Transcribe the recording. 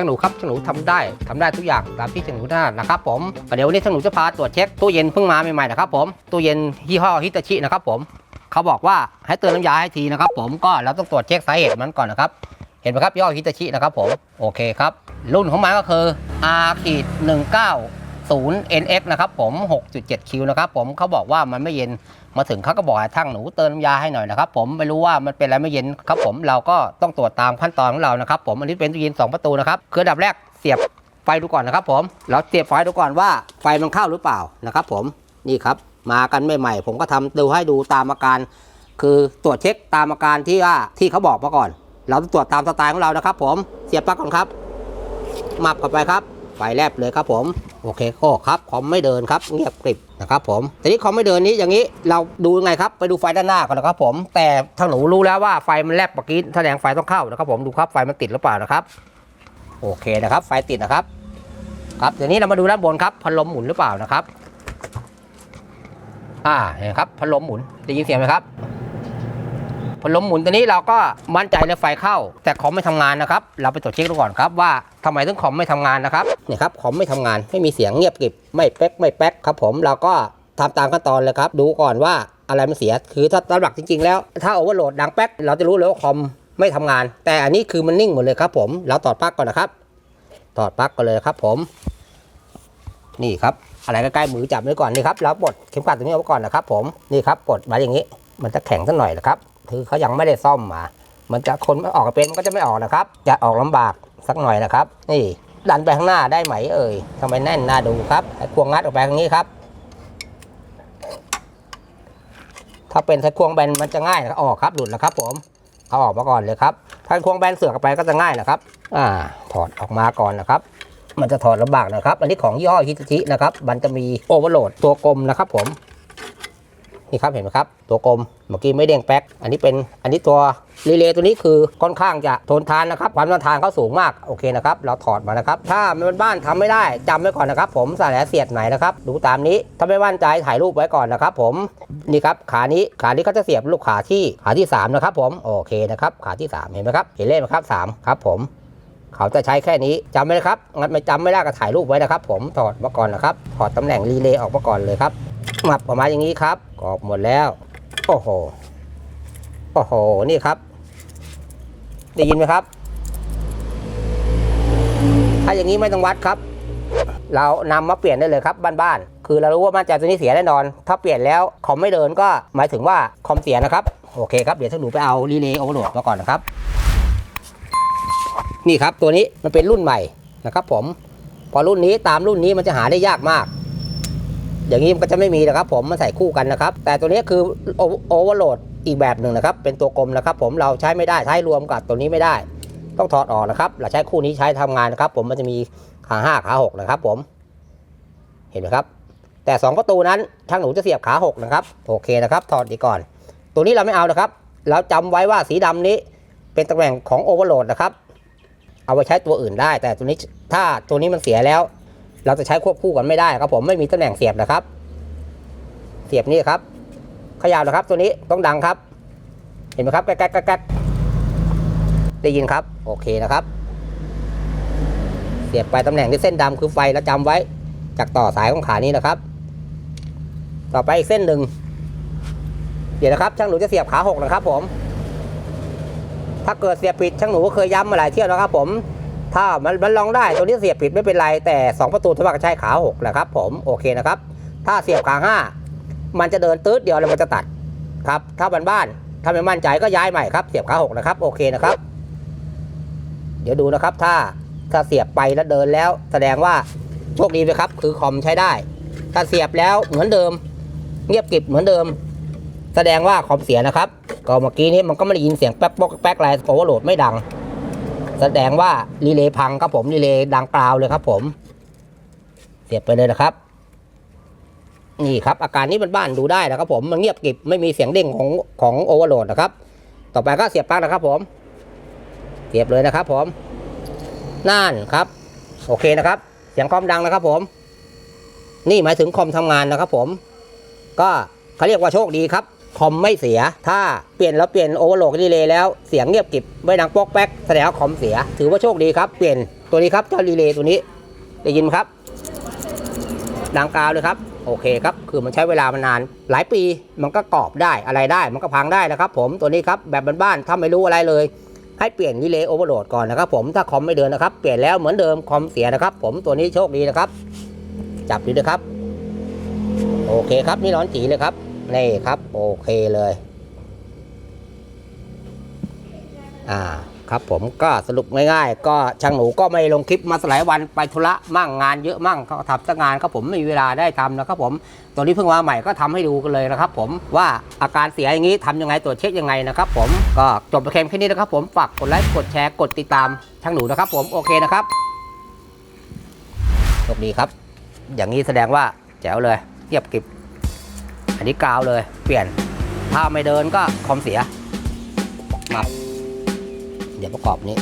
ช่างหนูครับช่างหนูทำได้ทำได้ทุกอย่างตามที่ช่างหนูถนัดนะครับผมเดี๋ยววันนี้ช่างหนูจะพาตรวจเช็คตู้เย็นเพิ่งมาใหม่ๆนะครับผมตู้เย็นยี่ห้อฮิตาชินะครับผมเขาบอกว่าให้เติมน้ำยาให้ทีนะครับผมก็เราต้องตรวจเช็คสาเหตุมันก่อนนะครับเห็นไหมครับย่อฮิตาชินะครับผมโอเคครับรุ่นของมันก็คือ R ขีด 0 NX นะครับผม 6.7 คิวนะครับผมเขาบอกว่ามันไม่เย็นมาถึงเขาก็บอกทั้งหนูเติมยาให้หน่อยนะครับผมไม่รู้ว่ามันเป็นอะไรไม่เย็นครับผมเราก็ต้องตรวจตามขั้นตอนของเรานะครับผมอันนี้เป็นตู้เย็น2ประตูนะครับคือดับแรกเสียบไฟดูก่อนนะครับผมเราเสียบไฟดูก่อนว่าไฟมันเข้าหรือเปล่านะครับผมนี่ครับมากันใหม่ๆผมก็ทำดูให้ดูตามอาการ คือตรวจเช็คตามอาการที่ว่าที่เขาบอกมาก่อน เราต้องตรวจตามสไตล์ของเรานะครับ ผมเสียบปลั๊กก่อนครับมับเข้าไปครับ ไฟแลบเลยครับผม โอเคโอครับคอมไม่เดินครับเงียบกริบนะครับผมแต่นี้คอมไม่เดินนี้อย่างนี้เราดูยังไงครับไปดูไฟด้านหน้าก่อนนะครับผม แต่ถ้าหนูรู้แล้วว่าไฟมันแลบเมื่อกี้แสดงไฟต้องเข้านะครับ ผมดูครับไฟมันติดหรือเปล่านะครับ โอเคนะครับ ไฟติดนะครับ ครับเดี๋ยวนี้เรามาดูด้านบนครับพัดลมหมุนหรือเปล่านะครับ อ่าเห็นครับพัดลมหมุนได้ยินเสียงไหมครับ พัดลมหมุนตัวนี้เราก็มั่นใจในไฟเข้า แต่คอมไม่ทำงานนะครับ เราไปตรวจเช็คดูก่อนครับว่าทำไมถึงคอมไม่ทำงานนะครับนี่ครับคอมไม่ทำงานไม่มีเสียงเงียบกริบไม่แป๊กไม่แป๊กครับ ผมเราก็ทำตามขั้นตอนเลยครับ ดูก่อนว่าอะไรมันเสีย คือถ้าตามหลักจริง ๆ แล้วถ้าโอเวอร์โหลดดังแป๊กเราจะรู้เลยว่าคอมไม่ทำงาน แต่อันนี้คือมันนิ่งหมดเลยครับ ผมเราถอดปลั๊กก่อนนะครับถอดปลั๊กก่อนเลยครับ ผม นี่ครับอะไรใกล้ๆมือจับไว้ก่อนนี่ครับแล้วปลดเข็มขัดตรงนี้เอาไว้ก่อนนะครับ ผมนี่ครับปลดมาอย่างนี้ มันจะแข็งสักหน่อยนะครับ คือเขายังไม่ได้ซ่อมมา มันจะคนไม่ออกเป็นมันก็จะไม่ออกนะครับ จะออกลำบากสักหน่อยนะครับ นี่ดันไปข้างหน้าได้ไหมเอ่ยทำไมแน่นหน้าดูครับไอ้ควงงัดออกไปทางนี้ครับ ถ้าเป็นไอ้ควงแบนมันจะง่ายนะออกครับหลุดแล้วครับ ผมเอาออกมาก่อนเลยครับถ้าควงแบนเสือกออกไปก็จะง่ายนะครับ อ่า ถอดออกมาก่อนนะครับ มันจะถอดลำบากนะครับ อันนี้ของยี่ห้อฮิตชินะครับ มันจะมีโอเวอร์โหลดตัวกลมนะครับ ผม นี่ครับเห็นไหมครับ ตัวกลมเมื่อกี้ไม่เด้งแป๊ก อันนี้เป็นอันนี้ตัวรีเลย์ตัวนี้คือค่อนข้างจะทนทานนะครับ ความทนทานเขาสูงมากโอเคนะครับ เราถอดมานะครับ ถ้ามันบ้านทำไม่ได้จำไว้ก่อนนะครับ ผมสายแหลเสียดไหนนะครับดูตามนี้ถ้าไม่มั่นใจถ่ายรูปไว้ก่อนนะครับ ผมนี่ครับขานี้ขานี้ก็จะเสียบลูกขาที่ขาที่สามนะครับผมโอเคนะครับขาที่สามเห็นไหมครับเห็นเลขไหมครับสามครับผม เขาจะใช้แค่นี้จำไว้นะครับงั้นไม่จำไม่ได้ก็ถ่ายรูปไว้นะครับ ผมถอดมาก่อนนะครับถอดตำแหน่งรีเลย์ออกมาก่อนเลยครับมับออกมาอย่างนี้ครับกรอบหมดแล้ว โอ้โหโอ้โหนี่ครับ ได้ยินไหมครับ ถ้าอย่างนี้ไม่ต้องวัดครับ เรานำมาเปลี่ยนได้เลยครับบ้านๆคือเรารู้ว่ามันใจตัวนี้เสียแน่นอน ถ้าเปลี่ยนแล้วคอมไม่เดินก็หมายถึงว่าคอมเสียนะครับโอเคครับเดี๋ยวถ้าหนูไปเอารีเลย์โอเวอร์โหลดมาก่อนนะครับ นี่ครับตัวนี้มันเป็นรุ่นใหม่นะครับ ผม พอรุ่นนี้ตามรุ่นนี้มันจะหาได้ยากมาก อย่างนี้มันก็จะไม่มีนะครับ ผมมันใส่คู่กันนะครับ แต่ตัวนี้คือโอเวอร์โหลดอีกแบบหนึ่งนะครับ เป็นตัวกลมนะครับ ผมเราใช้ไม่ได้ใช้รวมกับตัวนี้ไม่ได้ ต้องถอดออกนะครับเราใช้คู่นี้ใช้ทำงานนะครับ ผมมันจะมีขาห้าขาหกนะครับ ผม เห็นไหมครับ แต่สองประตูนั้นช่างหนูจะเสียบขาหกนะครับโอเคนะครับ ถอดดีก่อน ตัวนี้เราไม่เอานะครับเราจำไว้ว่าสีดำนี้เป็นตำแหน่งของโอเวอร์โหลดนะครับ เอาไปใช้ตัวอื่นได้ แต่ตัวนี้ถ้าตัวนี้มันเสียแล้ว เราจะใช้ควบคู่กันไม่ได้ครับ ผมไม่มีตำแหน่งเสียบนะครับ เสียบนี่ครับขยาวนะครับ ตัวนี้ต้องดังครับ เห็นไหมครับแก๊กแก๊กแก๊กได้ยินครับ โอเคนะครับ เสียบไปตำแหน่งที่เส้นดำคือไฟแล้วจำไว้ จากต่อสายของขานี้นะครับ ต่อไปอีกเส้นหนึ่งเดี๋ยวนะครับช่างหนูจะเสียบขาหกนะครับผม ถ้าเกิดเสียบผิดช่างหนูก็เคยย้ำมาหลายเที่ยวแล้วครับผมถ้ามันมันลองได้ตัวนี้เสียบผิดไม่เป็นไร แต่ 2 ประตูทว่าใช้ขา6นะครับผมโอเคนะครับ ถ้าเสียบขา 5 มันจะเดินตืดเดียวแล้วมันจะตัดครับถ้าบ้านบ้านถ้าไม่มั่นใจก็ย้ายใหม่ครับเสียบขา6นะครับโอเคนะครับ เดี๋ยวดูนะครับ ถ้าถ้าเสียบไปแล้วเดินแล้ว แสดงว่าโชคดีเลยครับ คือคอมใช้ได้ ถ้าเสียบแล้วเหมือนเดิม เงียบกริบเหมือนเดิม แสดงว่าคอมเสียนะครับ ก็เมื่อกี้นี้มันก็ไม่ได้ยินเสียงแป๊กป๊อกแป๊กอะไรโอเวอร์โหลดไม่ดัง แสดงว่ารีเลย์พังครับผมรีเลย์ดังกราวเลยครับผม เสียบไปเลยนะครับ นี่ครับ อาการนี้มันบ้านดูได้นะครับ ผมมันเงียบกริบไม่มีเสียงเด้งของของโอเวอร์โหลดนะครับ ต่อไปก็เสียบปลั๊กนะครับ ผม เสียบเลยนะครับ ผมนั่นครับ โอเคนะครับ เสียงคอมดังนะครับ ผม นี่หมายถึงคอมทำงานนะครับ ผม ก็เขาเรียกว่าโชคดีครับ คอมไม่เสีย ถ้าเปลี่ยนแล้วเปลี่ยนโอเวอร์โหลดรีเลย์แล้วเสียงเงียบกริบไม่ดังป๊อกแป๊กแสดงว่าคอมเสีย ถือว่าโชคดีครับ เปลี่ยนตัวนี้ครับเจ้ารีเลย์ตัวนี้ได้ยินไหมครับ ดังกาวเลยครับ โอเคครับ คือมันใช้เวลามานาน หลายปีมันก็กรอบได้อะไรได้ มันก็พังได้นะครับผมตัวนี้ครับแบบบ้านๆถ้าไม่รู้อะไรเลยให้เปลี่ยนรีเลย์โอเวอร์โหลดก่อนนะครับผมถ้าคอมไม่เดินนะครับ เปลี่ยนแล้วเหมือนเดิมคอมเสียนะครับ ผมตัวนี้โชคดีนะครับ จับดีนะครับ โอเคครับนี่ร้อนจีเลยครับ นี่ครับ โอเคเลย อ่าครับผมก็สรุปง่ายๆ ก็ช่างหนูก็ไม่ลงคลิปมาสลายวันไปธุระมั่งงานเยอะมั่งเขาทำสักงานครับผมไม่มีเวลาได้ทำนะครับผมตัวนี้เพิ่งมาใหม่ก็ทำให้ดูกันเลยนะครับ ผมว่าอาการเสียอย่างนี้ทำยังไงตรวจเช็คยังไงนะครับ ผมก็จบไปแค่นี้นะครับ ผมฝากกดไลค์กดแชร์กดติดตามช่างหนูนะครับ ผมโอเคนะครับโชคดีครับ อย่างนี้แสดงว่าแจ๋วเลยเทียบกิบ อันนี้กาวเลย เปลี่ยน ถ้าไม่เดินก็คอมเสียมาเดี๋ยวประกอบนี้